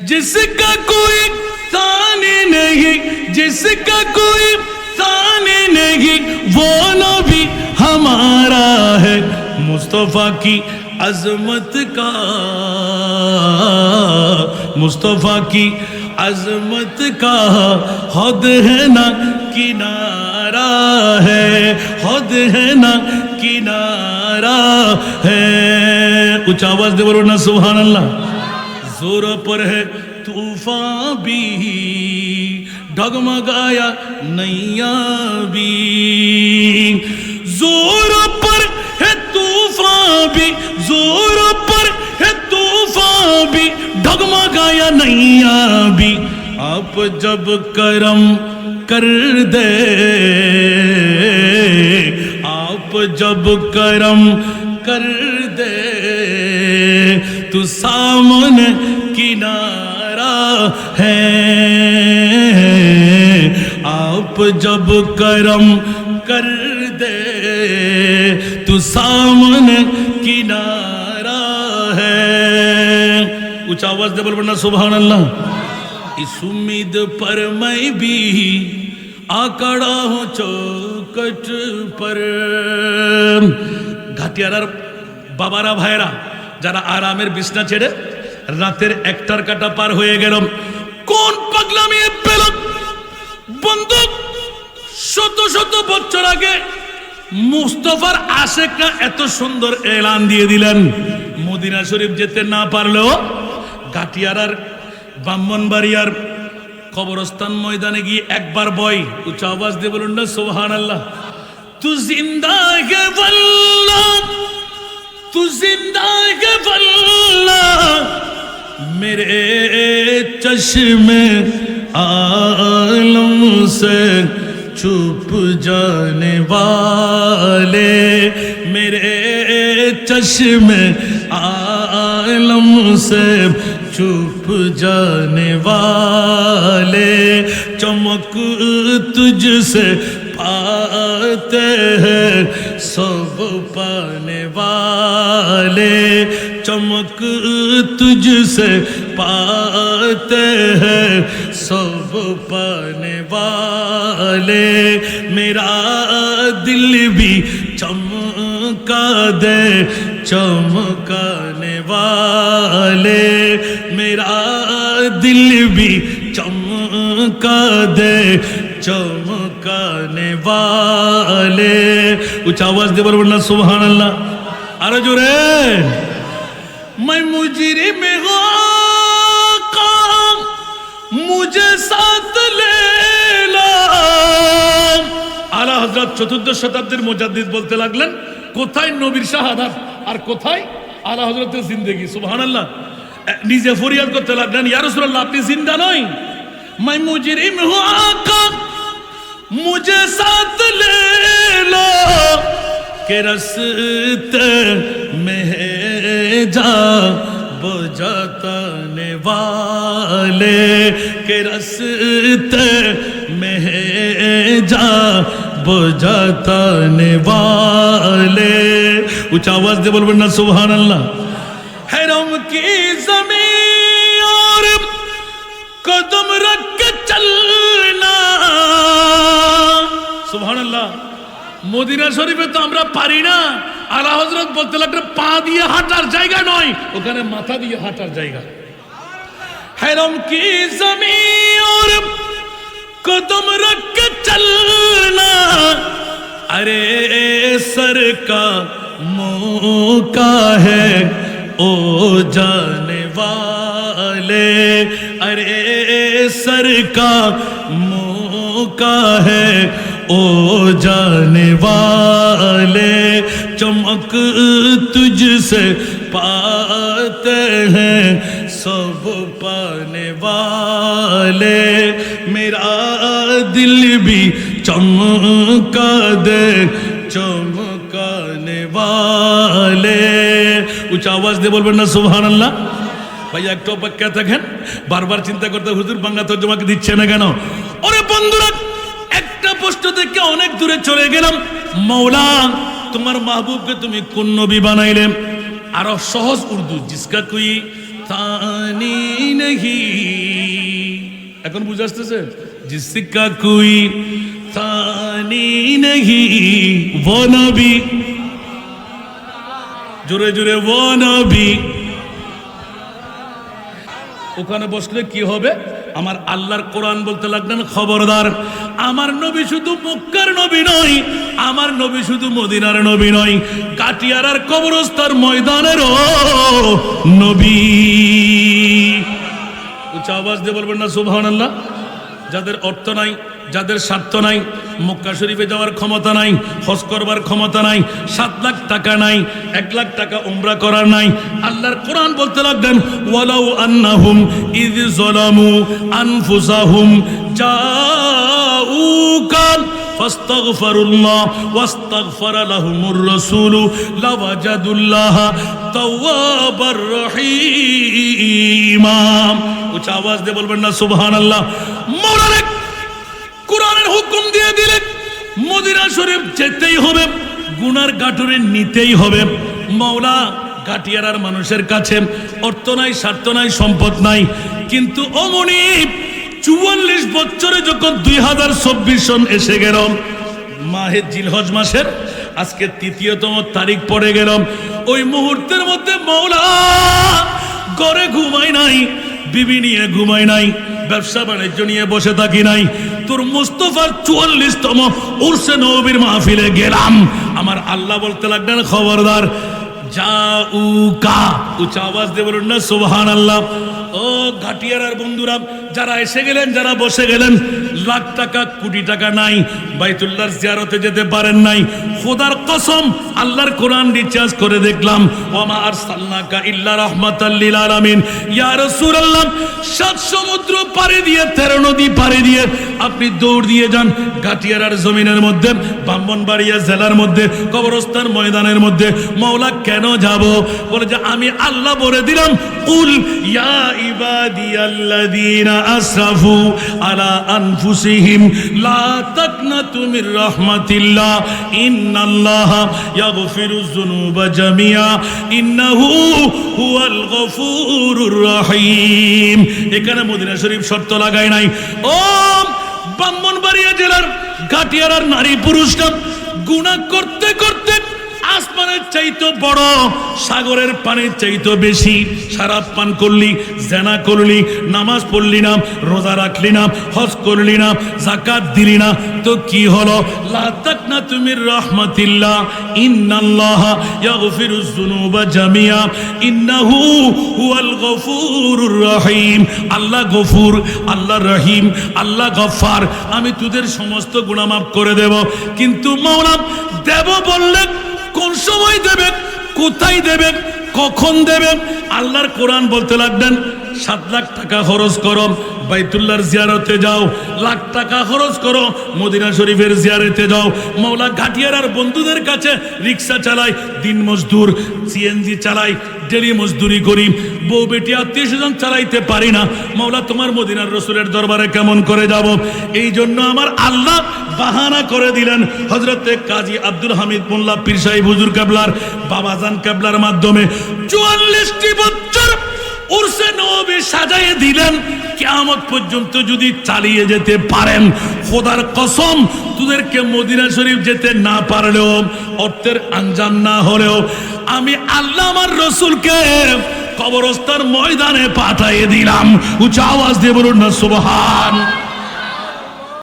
جس کا کوئی تانے نہیں، جس کا کوئی تانے نہیں، وہ بھی ہمارا ہے، مصطفیٰ کی عظمت کا، مصطفیٰ کی عظمت کا حد ہے نا کنارہ ہے، حد ہے نا کنارہ ہے۔ کچھ آواز دے بولو نہ سبحان اللہ۔ زور پر ہے طوفاں بھی ڈگمگایا نیا بھی زور پر ہے طوفاں بھی زور پر ہے طوفاں بھی ڈگمگایا نیا بھی آپ جب کرم کر دے آپ جب کرم کر دے تو سامن کنارا ہے۔ آپ جب کرم کر دے، تو سامن کنارا ہے۔ اچھا آواز دے بول بڑھنا سبحان اللہ۔ اس امید پر میں بھی آکڑا ہوں چوکٹ پر۔ ঘাটিয়ারার বাবারা ভাইরা যারা আরামের বিছনা ছেড়ে রাতের একটার কাটা পার হয়ে গেল, কোন পাগলামি পেল? বন্ধু, শত শত বছর আগে মুস্তফার আশেকরা এত সুন্দর এলান দিয়ে দিলেন। মদিনা শরীফ যেতে না পারলেও গাটিয়ারার ব্রাহ্মণবাড়িয়ার কবরস্থান ময়দানে গিয়ে একবার বই উচ্চ আওয়াজ দিয়ে বলুন না সোহান আল্লাহ তু জিন্দা تو زندہ اللہ۔ میرے چشم عالم سے چھپ جانے والے۔ میرے چشم عالم سے چھپ جانے والے۔ چمک تجھ سے آتے ہیں سب پانے والے چمک تجھ سے پاتے ہیں سب پانے والے میرا دل بھی چمکا دے چمکانے والے میرا دل بھی چمکا دے چم লুটানে বালে উচ্চ আওয়াজ দিয়ে বলবেন না সুবহান আল্লাহ আরও জোরে মাই মুজিরে মে মুঝে সাথ লে আলা হজরত চতুর্দশ শতাব্দীর মোজাদ্দিদ বলতে লাগলেন কোথায় নবীর শাহাদাত আর কোথায়? আলা হজরতের জিন্দেগি সুবহান আল্লাহ নিজে ফরিয়াদ করতে লাগলেন ইয়ারসুল্লাহ আপনি জিন্দা নয় মাই মুজিরিম হুয়া مجھے ساتھ لے لو، کہ رستے میں ہے جا بجاتنے والے کہ رستے میں ہے جا بجاتنے والے اچھا آواز دے بول بڑھنا سبحان اللہ۔ حرم کی زمین قدم رکھ کے چلنا۔ سبحان اللہ মদিনা اللہ حضرت আমরা পারি پا دیا হজরত آر جائے گا দিয়ে وہ کہنے ماتا دیا মাথা آر جائے گا۔ حرم کی زمین اور قدم رکھ کے چلنا۔ ارے سر کا موقع ہے، او جانے والا۔ لے ارے سر کا موقع ہے، او جانے والے۔ چمک تجھ سے پاتے ہیں سب پانے والے۔ میرا دل بھی چمکا دے، چمکانے والے۔ اونچا آواز دے بول بڑھنا سبحان اللہ۔ ভাইয়া একটু অপেক্ষা থাকেন? বারবার চিন্তা করতে হুজুর বাংলা তর্জমাকে দিচ্ছে না কেন? ওরে বন্ধুরা, একটা প্রশ্ন থেকে অনেক দূরে চলে গেলাম। মৌলা, তোমার মাহবুবকে তুমি কোন নবী বানাইলে? আরও সহজ উর্দু, জিসকা কুই থানি নেহি। এখন বুঝে আসতেছে? জিসকা কুই থানি নেহি, ও নবী। জোরে জোরে, ও নবী। ওখানে বসলে কি হবে? আমার আল্লাহর কোরআন বলতে লাগলেন, খবরদার, আমার নবী শুধু মক্কার নবী নয়, আমার নবী শুধু মদিনার নবী নয়, কাটিয়ারার কবরস্থার ময়দানেরও নবী। উচ্চ আওয়াজ দিয়ে বলবেন না সুবহান আল্লাহ যাদের অর্থ নাই যাদের স্বার্থ নাই মক্কা শরীফে যাওয়ার ক্ষমতা নাই হজ করবার ক্ষমতা নাই সাত লাখ টাকা নাই এক লাখ টাকা উমরা করার নাই আল্লাহর কোরআন বলতে লাগলেন ওয়ালাউ আন্নাহুম ইয যালামু আনফুসাহুম জাউকা فاستغفروا الله واستغفر لهم الرسول لوجدوا الله توابا رحيما উচ্চ আওয়াজ দিয়ে বলবেন না সুবহানাল্লাহ মৌলানা শরীফ যেতেই হবে, গুনার গাঠুরে নিতেই হবে। মৌলা গাটিয়ারার মানুষের কাছে অর্থ নাই, স্বার্থ নাই, সম্পদ নাই। কিন্তু অমনি চুয়াল্লিশ বছরে যখন দুই হাজার চব্বিশ সন এসে গেল, মাহে জিলহজ মাসের, আজকে তৃতীয়তম তারিখ পড়ে গেল। ওই মুহূর্তের মধ্যে মৌলা ঘরে ঘুমাই নাই, বিবি নিয়ে ঘুমাই নাই। ব্যবসা বাণিজ্য নিয়ে বসে থাকি নাই। তোর মুস্তফার চুয়াল্লিশতম উর্সে নবীর মাহফিলে গেলাম। আমার আল্লাহ বলতে লাগলেন, খবরদার, যা জাউকা উচ্চ আওয়াজ দিয়ে না সুবহান আল্লাহ ঘাটিয়ারার বন্ধুরা, যারা এসে গেলেন, যারা বসে গেলেন, লাখ টাকা, কোটি টাকা নাই, বাইতুল্লাহর জিয়ারতে যেতে পারেন নাই। খোদার কসম, আল্লাহর কোরআন রিচার্জ করে দেখলাম ওমা আরসালনাকা ইল্লা রাহমাতাল লিল আলামিন। ইয়া রাসূলুল্লাহ, সাত সমুদ্র পাড়ি দিয়ে নদী পাড়ি দিয়ে আপনি দৌড় দিয়ে যান গাটিয়ারার জমিনের মধ্যে, ব্রাহ্মণবাড়িয়া জেলার মধ্যে, কবরস্থান ময়দানের মধ্যে মৌলা কেন যাব? বলে যে, আমি আল্লাহ বলে দিলাম উল ইয়া ইবাদিয়াল্লাযীনা আসরাফু আলা আনফুসিহিম লা তাকনাতু মির রাহমাতিল্লাহ ইন্নাল্লাহা ইয়াগফিরুয যুনুবা জামিয়া ইন্নাহু হুয়াল গফুরুর রহিম এখানে মদিনা শরীফ শর্ত লাগায় নাই। ও ব্রাহ্মণবাড়িয়া জেলার গাটিয়ারার নারী পুরুষরা গুণা করতে করতে আসমানের চাইতো বড়, সাগরের পানির চাইতো বেশি। সারাপ পান করলি, জেনা করলি, নামাজ পড়লি না, রোজা রাখলি না, হজ করলি না জাকাত দিলি না। তো কি হলো? লা তাকনা তুমি রহমাতিল্লাহ, ইন্নাল্লাহ ইয়াগফিরুজ যুনুবা জামিয়া, ইন্নাহু হুয়াল গফুরুর রহিম। আল্লাহ গফুর, আল্লাহ রহিম, আল্লাহ গফার। আমি তোদের সমস্ত গুনাহ মাফ করে দেব। কিন্তু মাওলা দেব বললেন কোন সময় দেবেন? কোথায় দেবেন? কখন দেবেন? আল্লাহর কোরআন বলতে লাগবেন সাত লাখ টাকা খরচ করো, বাইতুল্লাহর জিয়ারতে যাও, লাখ টাকা খরচ করো, মদিনা শরীফের জিয়ারতে যাও। মৌলা ঘাটিয়ারার বন্ধুদের কাছে রিক্সা চালাই, দিন মজদুর, সিএনজি চালাই, ডেলি মজদুরি করি। বউ বেটি আত্মীয় স্বজন চালাইতে পারি না। মৌলা তোমার মদিনার রসুলের দরবারে কেমন করে যাব? এই জন্য আমার আল্লাহ বাহানা করে দিলেন। হজরতে কাজী আব্দুল হামিদ মোল্লা পীর সাহেব হুজুর কাবলার, বাবাজান কাবলার মাধ্যমে চুয়াল্লিশটি উর্সে সাজাইয়ে দিলেন। কেয়ামত পর্যন্ত যদি চালিয়ে যেতে পারেন, খোদার কসম মদিনা শরীফ যেতে না পারলেও, অর্থের আঞ্জান না হলেও, আমি আল্লাহ আমার কবরস্থার ময়দানে পাঠাইয়ে দিলাম। উচ্চ আওয়াজ দিয়ে বলুন না, সুবহান।